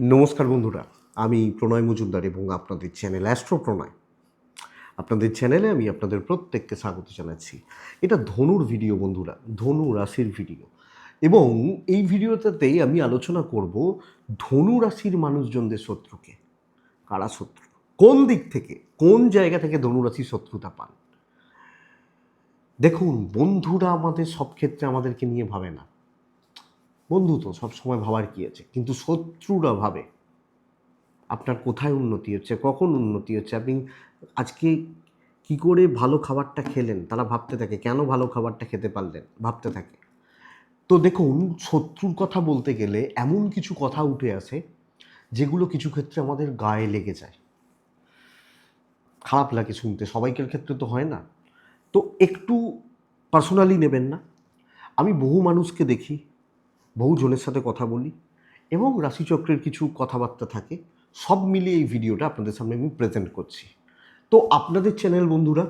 নমস্কার বন্ধুরা, আমি প্রণয় মজুমদার এবং আপনাদের চ্যানেল অ্যাস্ট্রো প্রণয়। আপনাদের চ্যানেলে আমি আপনাদের প্রত্যেককে স্বাগত জানাচ্ছি। এটা ধনুর ভিডিও বন্ধুরা, ধনু রাশির ভিডিও। এবং এই ভিডিওটাতেই আমি আলোচনা করব ধনু রাশির মানুষজনদের শত্রুকে। কারা শত্রু? কোন দিক থেকে, কোন জায়গা থেকে ধনু রাশির শত্রুতা পান? দেখুন, বন্ধুরা আমাদের সব ক্ষেত্রে আমাদেরকে নিয়ে ভাবে না। বন্ধু তো, সব সময় ভাবার কি আছে? কিন্তু শত্রুরা ভাবে, আপনার কোথায় উন্নতি হচ্ছে, কখন উন্নতি হচ্ছে? আপনি আজকে কি করে ভালো খাবারটা খেলেন? তারা ভাবতে থাকে, কেন ভালো খাবারটা খেতে পারলেন? ভাবতে থাকে। তো দেখুন, শত্রুর কথা বলতে গেলে এমন কিছু কথা উঠে আসে, যেগুলো কিছু ক্ষেত্রে আমাদের গায়ে লেগে যায়। খারাপ লাগে শুনতে, সবাইকার ক্ষেত্রে তো হয় না। তো একটু পার্সোনালি নেবেন না। আমি বহু মানুষকে দেখি বহু জনের সাথে কথা বলি এবং রাশিচক্রের কিছু কথাবার্তা থাকে, সব মিলিয়ে এই ভিডিওটা আপনাদের সামনে আমি প্রেজেন্ট করছি। তো আপনাদের চ্যানেল বন্ধুরা,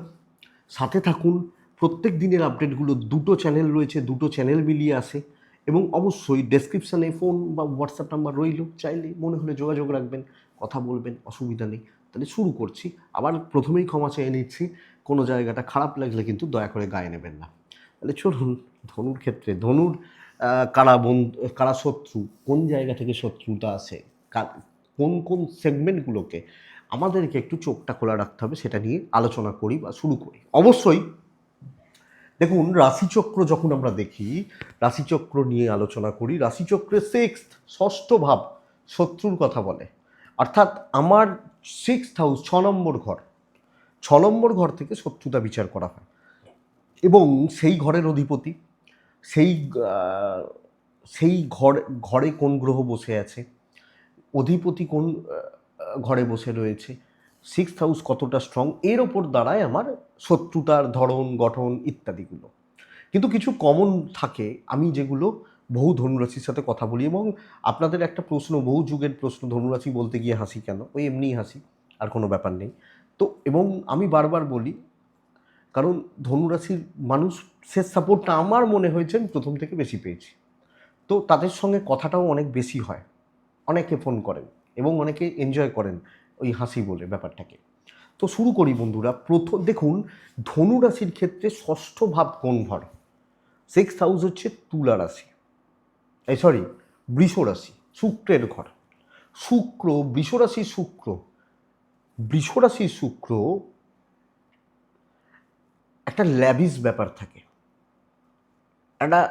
সাথে থাকুন, প্রত্যেক দিনের আপডেটগুলো দুটো চ্যানেল রয়েছে, দুটো চ্যানেল মিলিয়ে আসে এবং অবশ্যই ডেসক্রিপশানে ফোন বা হোয়াটসঅ্যাপ নাম্বার রইল, চাইলে মনে হলে যোগাযোগ রাখবেন, কথা বলবেন, অসুবিধা নেই। তাহলে শুরু করছি। আবার প্রথমেই ক্ষমা চেয়ে নিচ্ছি, কোনো জায়গাটা খারাপ লাগলে কিন্তু দয়া করে গায়ে নেবেন না। তাহলে চলুন, ধনুর ক্ষেত্রে, ধনুর কারা বন্ধু, কারা শত্রু, কোন জায়গা থেকে শত্রুতা কা- কোন কোন সেগমেন্টগুলোকে আমাদেরকে একটু চোখটা খোলা রাখতে হবে, সেটা নিয়ে আলোচনা করি বা শুরু করি। অবশ্যই, দেখুন, রাশিচক্র যখন আমরা দেখি, রাশিচক্র নিয়ে আলোচনা করি, রাশিচক্রের সিক্স ষষ্ঠ ভাব শত্রুর কথা বলে। অর্থাৎ আমার সিক্স হাউস ছ নম্বর ঘর, ছ নম্বর ঘর থেকে শত্রুতা বিচার করা হয়। এবং সেই ঘরের অধিপতি সেই সেই ঘর, ঘরে কোন গ্রহ বসে আছে? অধিপতি কোন ঘরে বসে রয়েছে? সিক্স হাউস কতটা স্ট্রং এর ওপর দাঁড়ায় আমার শত্রুতার ধরন, গঠন ইত্যাদিগুলো। কিন্তু কিছু কমন থাকে। আমি যেগুলো বহু ধনুরাশির সাথে কথা বলি এবং আপনাদের একটা প্রশ্ন, বহু যুগের প্রশ্ন, ধনুরাশি বলতে গিয়ে হাসি কেন? ওই এমনিই হাসি, আর কোনো ব্যাপার নেই। তো, এবং আমি বারবার বলি কারণ ধনুরাশির মানুষ মানুষের সাপোর্টটা আমার মনে হয়েছে, আমি প্রথম থেকে বেশি পেয়েছি। তো তাদের সঙ্গে কথাটাও অনেক বেশি হয়। অনেকে ফোন করেন এবং অনেকে এনজয় করেন ওই হাসি বলে ব্যাপারটাকে। তো শুরু করি বন্ধুরা, প্রথম দেখুন, ধনুরাশির ক্ষেত্রে ষষ্ঠ ভাব কোন ঘর? সিক্স হাউস হচ্ছে তুলা রাশি। এই সরি বৃষ রাশি, শুক্রের ঘর। শুক্র, বৃষ রাশি শুক্র। বৃষ রাশি শুক্র একটা ল্যাবিস ব্যাপার থাকে। একটা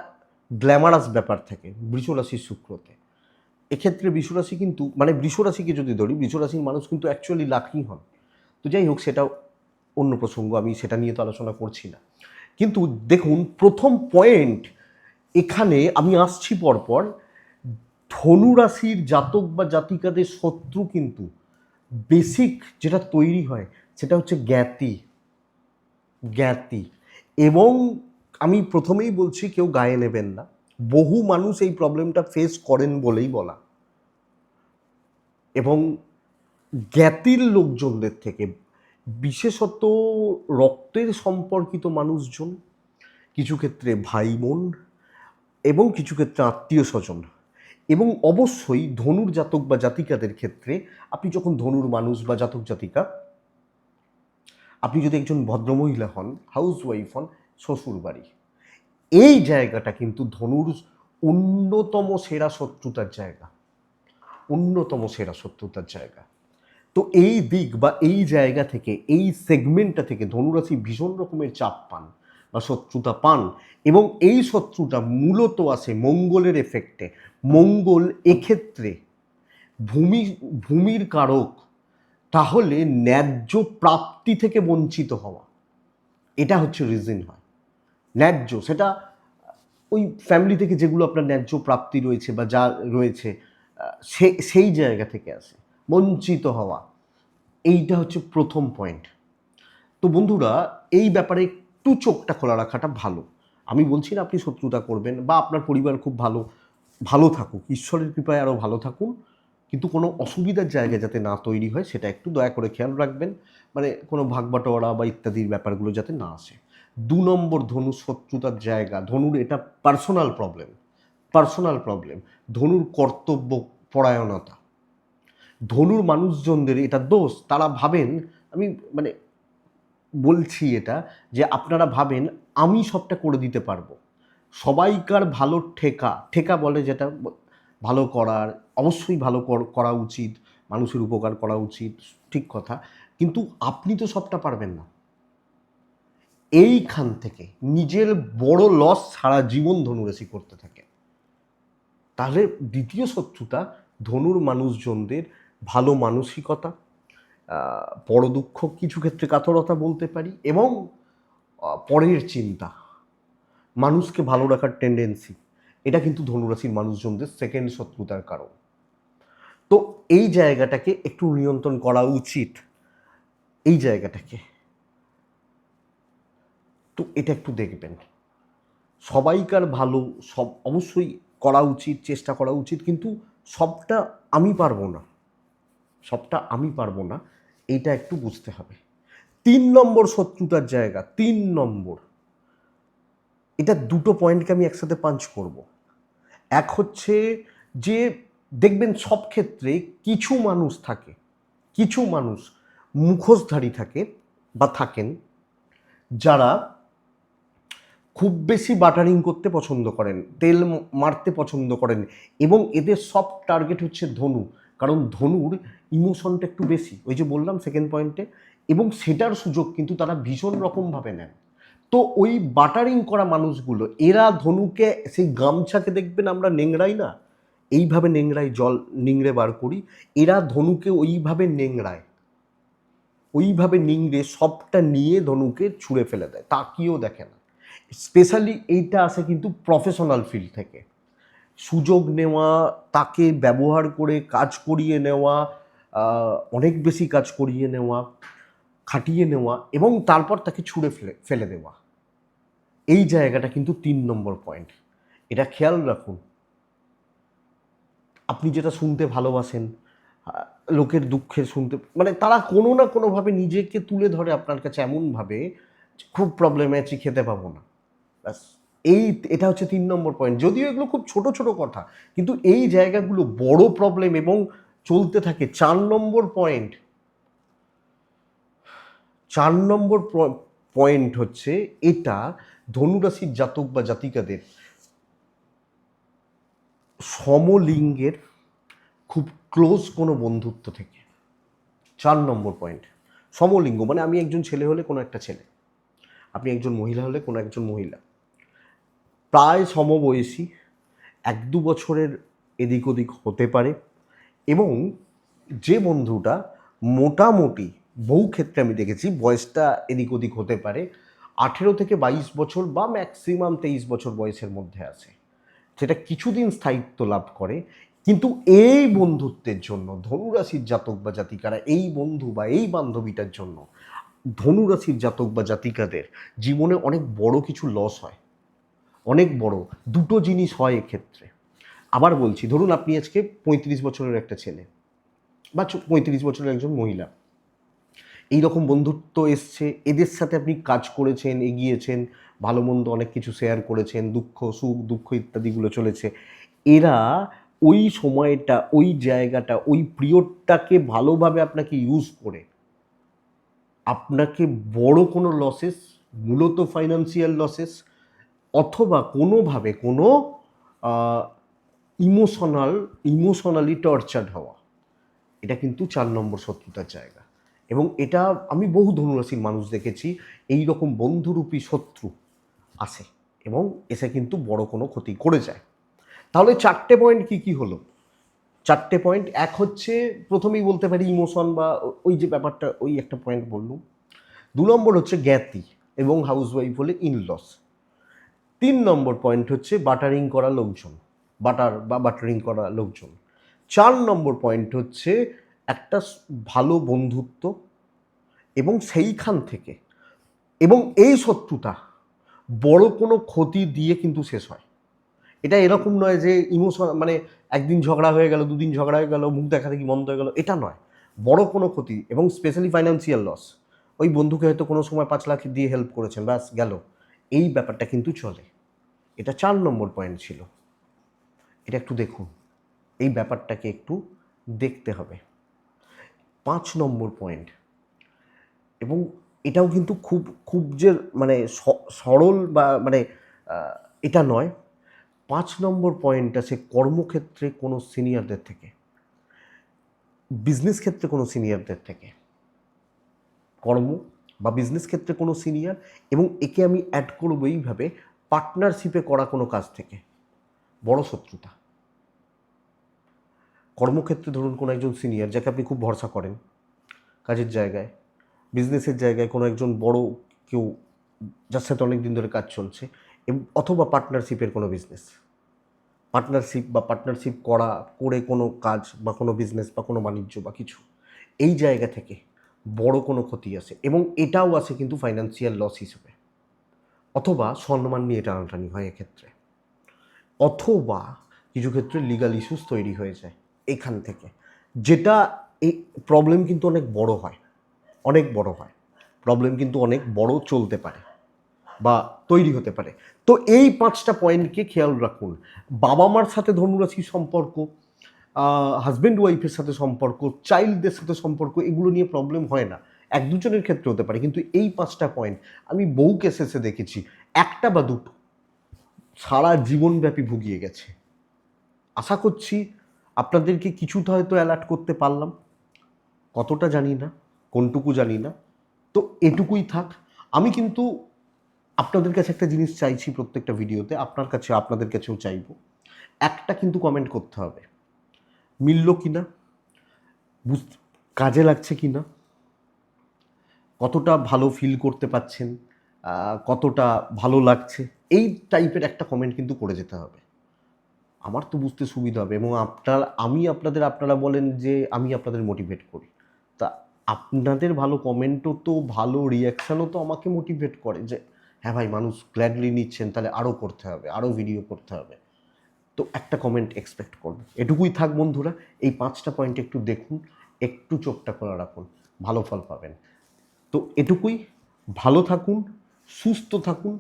গ্ল্যামারাস ব্যাপার থাকে বৃষরাশির শুক্রতে। এক্ষেত্রে বৃষরাশি কিন্তু মানে বৃষরাশিকে যদি ধরি, বৃষরাশির মানুষ কিন্তু অ্যাকচুয়ালি লাকি হন। তো যাই হোক সেটা অন্য প্রসঙ্গ, আমি সেটা নিয়ে তো আলোচনা করছি না। কিন্তু দেখুন, প্রথম পয়েন্ট এখানে আমি আসছি পরপর ধনুরাশির জাতক বা জাতিকাদের শত্রু কিন্তু বেসিক যেটা তৈরি হয়, সেটা হচ্ছে জ্ঞাতি। জ্ঞাতি। এবং আমি প্রথমেই বলছি, কেউ গায়ে নেবেন না। বহু মানুষ এই প্রবলেমটা ফেস করেন বলেই বলা। এবং জ্ঞাতির লোকজনদের থেকে, বিশেষত রক্তের সম্পর্কিত মানুষজন, কিছু ক্ষেত্রে ভাই বোন এবং কিছু ক্ষেত্রে আত্মীয় স্বজন এবং অবশ্যই ধনুর জাতক বা জাতিকাদের ক্ষেত্রে আপনি যখন ধনুর মানুষ বা জাতক জাতিকা আপনি যদি একজন ভদ্রমহিলা হন হাউস ওয়াইফ হন শ্বশুর বাড়ি এই জায়গাটা কিন্তু ধনুর অন্যতম সেরা শত্রুতার জায়গা। অন্যতম সেরা শত্রুতার জায়গা। তো এই দিক বা এই জায়গা থেকে, এই সেগমেন্টটা থেকে ধনুরাশি ভীষণ রকমের চাপ পান বা শত্রুতা পান এবং এই শত্রুটা মূলত আসে মঙ্গলের এফেক্টে মঙ্গল এক্ষেত্রে ভূমি, ভূমির কারক তাহলে ন্যায্য প্রাপ্তি থেকে বঞ্চিত হওয়া। এটা হচ্ছে রিজন হয়। ন্যায্য, সেটা ওই ফ্যামিলি থেকে যেগুলো আপনার ন্যায্য প্রাপ্তি রয়েছে বা যা রয়েছে সে, সেই জায়গা থেকে আসে। বঞ্চিত হওয়া, এইটা হচ্ছে প্রথম পয়েন্ট তো বন্ধুরা, এই ব্যাপারে একটু চোখটা খোলা রাখাটা ভালো। আমি বলছি না আপনি শত্রুতা করবেন বা আপনার পরিবার খুব ভালো ভালো থাকুক, ঈশ্বরের কৃপায় আরও ভালো থাকুন। কিন্তু কোনো অসুবিধার জায়গা যাতে না তৈরি হয়, সেটা একটু দয়া করে খেয়াল রাখবেন। মানে কোনো ভাগবাটোয়ারা বা ইত্যাদির ব্যাপারগুলো যাতে না আসে। দু নম্বর ধনু শত্রুতার জায়গা, ধনুর এটা পার্সোনাল প্রবলেম পার্সোনাল প্রবলেম ধনুর কর্তব্য পরায়ণতা। ধনুর মানুষজনদের এটা দোষ, তারা ভাবেন, আমি মানে বলছি এটা যে আপনারা ভাবেন, আমি সবটা করে দিতে পারব। সবাইকার ভালো ঠেকা ঠেকা বলে যেটা ভালো করার অবশ্যই ভালো কর- উচিত মানুষের উপকার করা উচিত ঠিক কথা। কিন্তু আপনি তো সবটা পারবেন না। এইখান থেকে নিজের বড় লস সারা জীবন ধনুরাশি করতে থাকে। তাহলে দ্বিতীয় শত্রুতা ধনুর মানুষজনদের ভালো মানসিকতা আহ, বড় দুঃখ কিছু ক্ষেত্রে কাতরতা বলতে পারি এবং পরের চিন্তা। মানুষকে ভালো রাখার টেন্ডেন্সি এটা কিন্তু ধনুরাশির মানুষজনদের সেকেন্ড শত্রুতার কারণ। তো এই জায়গাটাকে একটু নিয়ন্ত্রণ করা উচিত। এই জায়গাটাকে। তো এটা একটু দেখবেন। সবাইকার ভালো সব অবশ্যই করা উচিত, চেষ্টা করা উচিত, কিন্তু সবটা আমি পারব না। সবটা আমি পারব না, এটা একটু বুঝতে হবে। তিন নম্বর শত্রুতার জায়গা, তিন নম্বর। এটা দুটো পয়েন্টকে আমি একসাথে পাঞ্চ করব। এক হচ্ছে যে দেখবেন সব ক্ষেত্রে কিছু মানুষ থাকে, কিছু মানুষ মুখোশধারী থাকে বা থাকেন যারা খুব বেশি বাটারিং করতে পছন্দ করেন, তেল মারতে পছন্দ করেন এবং এদের সব টার্গেট হচ্ছে ধনু। কারণ ধনুর ইমোশনটা একটু বেশি, ওই যে বললাম সেকেন্ড পয়েন্টে এবং সেটার সুযোগ কিন্তু তারা ভীষণ রকমভাবে নেন। তো ওই বাটারিং করা মানুষগুলো, এরা ধনুকে, সেই গামছাকে দেখবেন আমরা নেংড়াই না? এইভাবে নেংড়াই জল, নিংড়ে বার করি, এরা ধনুকে ওইভাবে নেংড়ায়। ওইভাবে নিংড়ে সবটা নিয়ে ধনুকে ছুঁড়ে ফেলে দেয়, তাকিয়েও দেখে না। স্পেশালি এইটা আসে কিন্তু প্রফেশনাল ফিল্ড থেকে। সুযোগ নেওয়া, তাকে ব্যবহার করে কাজ করিয়ে নেওয়া অনেক বেশি কাজ করিয়ে নেওয়া। খাটিয়ে নেওয়া এবং তারপর তাকে ছুঁড়ে ফেলে ফেলে দেওয়া। এই জায়গাটা কিন্তু তিন নম্বর পয়েন্ট এটা খেয়াল রাখুন। আপনি যেটা শুনতে ভালোবাসেন লোকের দুঃখের শুনতে মানে তারা কোনো না কোনোভাবে নিজেকে তুলে ধরে আপনার কাছে এমনভাবে খুব প্রবলেমে আছি, খেতে পাবো না। ব্যাস, এই এটা হচ্ছে তিন নম্বর পয়েন্ট যদিও এগুলো খুব ছোট ছোট কথা, কিন্তু এই জায়গাগুলো বড় প্রবলেম এবং চলতে থাকে চার নম্বর পয়েন্ট চার নম্বর পয়েন্ট হচ্ছে এটা ধনুরাশির জাতক বা জাতিকাদের সমলিঙ্গের খুব ক্লোজ কোনো বন্ধুত্ব থেকে। চার নম্বর পয়েন্ট সমলিঙ্গ মানে আমি একজন ছেলে হলে কোনো একটা ছেলে, আপনি একজন মহিলা হলে কোনো একজন মহিলা। প্রায় সমবয়সী, এক দু বছরের এদিক ওদিক হতে পারে এবং যে বন্ধুটা মোটামুটি বহু ক্ষেত্রে আমি দেখেছি বয়সটা এদিক ওদিক হতে পারে। আঠেরো থেকে বাইশ বছর বা ম্যাক্সিমাম তেইশ বছর বয়সের মধ্যে আছে। সেটা কিছুদিন স্থায়িত্ব লাভ করে। কিন্তু এই বন্ধুত্বের জন্য, ধনুরাশির জাতক বা জাতিকারা এই বন্ধু বা এই বান্ধবীটার জন্য, ধনুরাশির জাতক বা জাতিকাদের জীবনে অনেক বড় কিছু লস হয়। অনেক বড়, দুটো জিনিস হয় এক্ষেত্রে। আবার বলছি, ধরুন আপনি আজকে পঁয়ত্রিশ বছরের একটা ছেলে বা পঁয়ত্রিশ বছরের একজন মহিলা। এই রকম বন্ধুত্ব এসছে, এদের সাথে আপনি কাজ করেছেন, এগিয়েছেন, ভালো মন্দ অনেক কিছু শেয়ার করেছেন, দুঃখ, সুখ, দুঃখ ইত্যাদিগুলো চলেছে। এরা ওই সময়টা, ওই জায়গাটা, ওই পিরিয়ডটাকে ভালোভাবে আপনাকে ইউজ করে। আপনাকে বড় কোনো লসেস মূলত ফাইন্যান্সিয়াল লসেস অথবা কোনোভাবে কোনো ইমোশনাল ইমোশনালি টর্চার্ড হওয়া। এটা কিন্তু চার নম্বর শত্রুতার জায়গা। এবং এটা আমি বহু ধনুরাশির মানুষ দেখেছি এই রকম বন্ধুরূপী শত্রু আসে এবং এসে কিন্তু বড় কোনো ক্ষতি করে যায়। তাহলে চারটে পয়েন্ট কি কি হলো? চারটে পয়েন্ট এক হচ্ছে প্রথমেই বলতে পারি ইমোশন বা ওই যে ব্যাপারটা, ওই একটা পয়েন্ট বললুম। দু নম্বর হচ্ছে জ্ঞাতি এবং হাউসওয়াইফ হলে ইনলস তিন নম্বর পয়েন্ট হচ্ছে বাটারিং করা লোকজন বাটার বা বাটারিং করা লোকজন। চার নম্বর পয়েন্ট হচ্ছে একটা ভালো বন্ধুত্ব এবং সেইখান থেকে এবং এই শত্রুতা বড় কোনো ক্ষতি দিয়ে কিন্তু শেষ হয়। এটা এরকম নয় যে ইমোশন মানে একদিন ঝগড়া হয়ে গেল, দুদিন ঝগড়া হয়ে গেল, মুখ দেখা দেখি বন্ধ হয়ে গেল, এটা নয়। বড় কোনো ক্ষতি এবং স্পেশালি ফাইন্যান্সিয়াল লস ওই বন্ধুকে হয়তো কোনো সময় পাঁচ লাখ দিয়ে হেল্প করেছেন, ব্যাস গেল। এই ব্যাপারটা কিন্তু চলে। এটা চার নম্বর পয়েন্ট ছিল। এটা একটু দেখুন। এই ব্যাপারটাকে একটু দেখতে হবে। পাঁচ নম্বর পয়েন্ট এবং এটাও কিন্তু খুব খুব যে মানে সরল বা মানে এটা নয়। পাঁচ নম্বর পয়েন্ট আছে কর্মক্ষেত্রে কোনো সিনিয়রদের থেকে। বিজনেস ক্ষেত্রে কোনো সিনিয়রদের থেকে। কর্ম বা বিজনেস ক্ষেত্রে কোনো সিনিয়র এবং একে আমি অ্যাড করব এইভাবে পার্টনারশিপে করা কোনো কাজ থেকে। বড় শত্রুতা। কর্মক্ষেত্রে ধরুন কোনো একজন সিনিয়র যাকে আপনি খুব ভরসা করেন কাজের জায়গায় বিজনেসের জায়গায় কোনো একজন বড় কেউ যার সাথে অনেক দিন ধরে কাজ চলছে অথবা পার্টনারশিপের কোনো বিজনেস পার্টনারশিপ বা পার্টনারশিপ করা, করে কোনো কাজ বা কোনো বিজনেস বা কোনো বাণিজ্য বা কিছু, এই জায়গা থেকে বড় কোনো ক্ষতি আছে এবং এটাও আছে কিন্তু ফাইন্যান্সিয়াল লস হিসেবে। অথবা সম্মান নিয়ে টানাটানি হয় এক্ষেত্রে। অথবা কিছু ক্ষেত্রে লিগাল ইস্যুস তৈরি হয়ে যায়। এখান থেকে। যেটা এই প্রবলেম কিন্তু অনেক বড় হয়। অনেক বড় হয়। প্রবলেম কিন্তু অনেক বড় চলতে পারে বা তৈরি হতে পারে। তো এই পাঁচটা পয়েন্টকে খেয়াল রাখুন। বাবা মার সাথে ধনুরাশির সম্পর্ক হাজব্যান্ড ওয়াইফের সাথে সম্পর্ক চাইল্ডদের সাথে সম্পর্ক, এগুলো নিয়ে প্রবলেম হয় না। এক দুজনের ক্ষেত্রে হতে পারে। কিন্তু এই পাঁচটা পয়েন্ট আমি বহু কেসেসে দেখেছি। একটা বা দুটো সারা জীবনব্যাপী ভুগিয়ে গেছে। আশা করছি আপনাদেরকে কিছুটা হয়তো অ্যালার্ট করতে পারলাম। কতটা জানি না, কোনটুকু জানি না। তো এটুকুই থাক, আমি কিন্তু আপনাদের কাছে একটা জিনিস চাইছি প্রত্যেকটা ভিডিওতে, আপনার কাছে, আপনাদের কাছেও চাইব। একটা কিন্তু কমেন্ট করতে হবে। মিলল কি না কাজে লাগছে কি না কতটা ভালো ফিল করতে পাচ্ছেন? কতটা ভালো লাগছে? এই টাইপের একটা কমেন্ট কিন্তু করে যেতে হবে। আমার তো বুঝতে সুবিধা হবে এবং আপনার, আমি আপনাদের, আপনারা বলেন যে আমি আপনাদের মোটিভেট করি। তা আপনাদের ভালো কমেন্টও তো, ভালো রিয়াকশানও তো আমাকে মোটিভেট করে যে হ্যাঁ ভাই, মানুষ গ্ল্যাডলি নিচ্ছেন, তাহলে আরও করতে হবে আরও ভিডিও করতে হবে। তো একটা কমেন্ট এক্সপেক্ট করব। এটুকুই থাক বন্ধুরা, এই পাঁচটা পয়েন্ট একটু দেখুন, একটু চোখটা খোলা রাখুন, ভালো ফল পাবেন। তো এটুকুই, ভালো থাকুন, সুস্থ থাকুন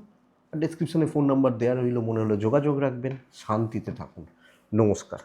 ডেসক্রিপশনে ফোন নাম্বার দেওয়া রইল মনে হলো যোগাযোগ রাখবেন শান্তিতে থাকুন। নমস্কার।